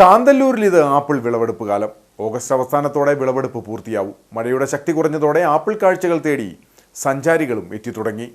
കാന്തല്ലൂരിൽ ഇത് ആപ്പിൾ വിളവെടുപ്പ് കാലം. ഓഗസ്റ്റ് അവസാനത്തോടെ വിളവെടുപ്പ് പൂർത്തിയാവും. മഴയുടെ ശക്തി കുറഞ്ഞതോടെ ആപ്പിൾ കാഴ്ചകൾ തേടി സഞ്ചാരികളും എത്തിത്തുടങ്ങി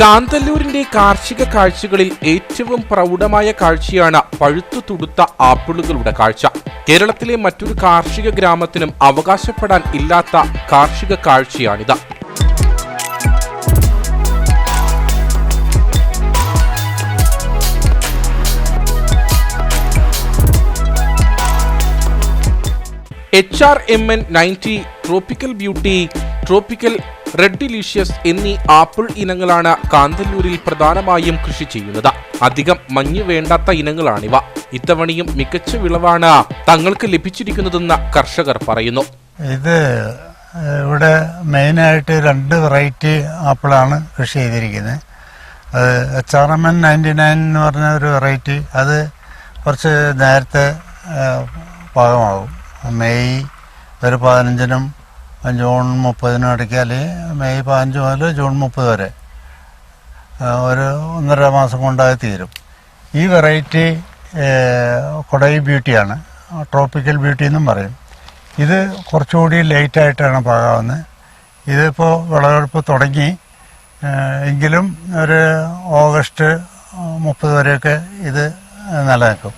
കാന്തല്ലൂരിന്റെ കാർഷിക കാഴ്ചകളിൽ ഏറ്റവും പ്രൗഢമായ കാഴ്ചയാണ് പഴുത്തു തുടുത്ത ആപ്പിളുകളുടെ കാഴ്ച. കേരളത്തിലെ മറ്റൊരു കാർഷിക ഗ്രാമത്തിനും അവകാശപ്പെടാൻ ഇല്ലാത്ത കാർഷിക കാഴ്ചയാണിത്. H R M N ninety tropical beauty tropical red delicious എന്നീ ആപ്പിൾ ഇനങ്ങളാണ് കാന്തല്ലൂരിൽ പ്രധാനമായും കൃഷി ചെയ്യുന്നത്. അധികം മഞ്ഞ് വേണ്ടാത്ത ഇനങ്ങളാണിവ. ഇത്തവണയും മികച്ച വിളവാണ് തങ്ങൾക്ക് ലഭിച്ചിരിക്കുന്നതെന്ന് കർഷകർ പറയുന്നു. ഇത് ഇവിടെ മെയിനായിട്ട് രണ്ട് വെറൈറ്റി ആപ്പിളാണ് കൃഷി ചെയ്തിരിക്കുന്നത്. അത് H R M N ninety nine എന്ന് പറഞ്ഞ ഒരു വെറൈറ്റി. അത് കുറച്ച് നേരത്തെ പാകമാകും. മെയ് ഒരു പതിനഞ്ചിനും ജൂൺ മുപ്പതിന് അല്ലെങ്കിൽ മെയ് പതിനഞ്ച് മുതൽ ജൂൺ മുപ്പത് വരെ. ഒരു ഒന്നര മാസം കൊണ്ടായി തീരും. ഈ വെറൈറ്റി കൊടൈ ബ്യൂട്ടിയാണ് ട്രോപ്പിക്കൽ ബ്യൂട്ടി എന്നും പറയും. ഇത് കുറച്ചുകൂടി ലേറ്റായിട്ടാണ് പാകാവുന്നത്. ഇതിപ്പോൾ വിളവെടുപ്പ് തുടങ്ങി എങ്കിലും ഒരു ഓഗസ്റ്റ് മുപ്പത് വരെയൊക്കെ ഇത് നിലനിൽക്കും.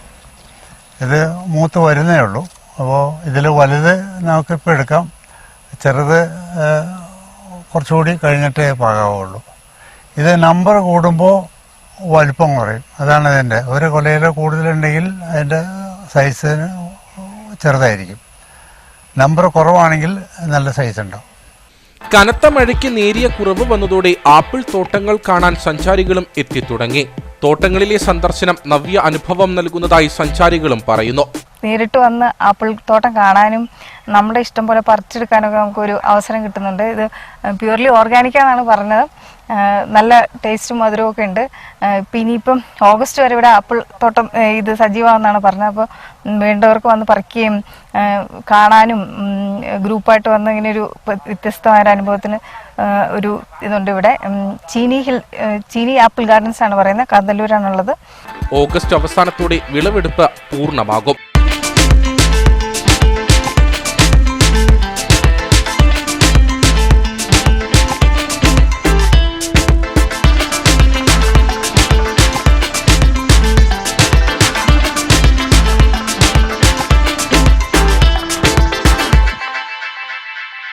ഇത് മൂത്ത് വരുന്നേ ഉള്ളൂ. അപ്പോൾ ഇതിൽ വലുത് നമുക്കിപ്പോൾ എടുക്കാം. ചെറുത് കുറച്ചുകൂടി കഴിഞ്ഞിട്ടേ പാകാവുള്ളൂ. ഇത് നമ്പർ കൂടുമ്പോൾ വലിപ്പം കുറയും. അതാണ് ഇതിന്റെ ഒരു കൊലയിൽ കൂടുതലുണ്ടെങ്കിൽ അതിന്റെ സൈസ് ചെറുതായിരിക്കും. നമ്പർ കുറവാണെങ്കിൽ നല്ല സൈസ് ഉണ്ടാവും. കനത്ത മഴയ്ക്ക് നേരിയ കുറവ് വന്നതോടെ ആപ്പിൾ തോട്ടങ്ങൾ കാണാൻ സഞ്ചാരികളും എത്തിത്തുടങ്ങി. തോട്ടങ്ങളിലെ സന്ദർശനം നവ്യ അനുഭവം നൽകുന്നതായി സഞ്ചാരികളും പറയുന്നു. നേരിട്ട് വന്ന് ആപ്പിൾ തോട്ടം കാണാനും നമ്മുടെ ഇഷ്ടം പോലെ പറിച്ചെടുക്കാനൊക്കെ നമുക്കൊരു അവസരം കിട്ടുന്നുണ്ട്. ഇത് പ്യൂർലി ഓർഗാനിക്കാന്നാണ് പറഞ്ഞത്. നല്ല ടേസ്റ്റും മധുരവും ഒക്കെ ഉണ്ട്. ഇപ്പം ഇനിയിപ്പം ഓഗസ്റ്റ് വരെ ഇവിടെ ആപ്പിൾ തോട്ടം ഇത് സജീവമാണെന്നാണ് പറഞ്ഞത്. അപ്പോൾ വേണ്ടവർക്ക് വന്ന് പറിക്കുകയും കാണാനും ഗ്രൂപ്പായിട്ട് വന്ന് ഇങ്ങനെ ഒരു വ്യത്യസ്തമായ അനുഭവത്തിന് ഒരു ഇതുണ്ട് ഇവിടെ. ചീനി ഹിൽ ചീനി ആപ്പിൾ ഗാർഡൻസ് ആണ് പറയുന്നത്. കാന്തല്ലൂരാണുള്ളത് ഓഗസ്റ്റ് അവസാനത്തോടെ വിളവെടുപ്പ് പൂർണമാകും.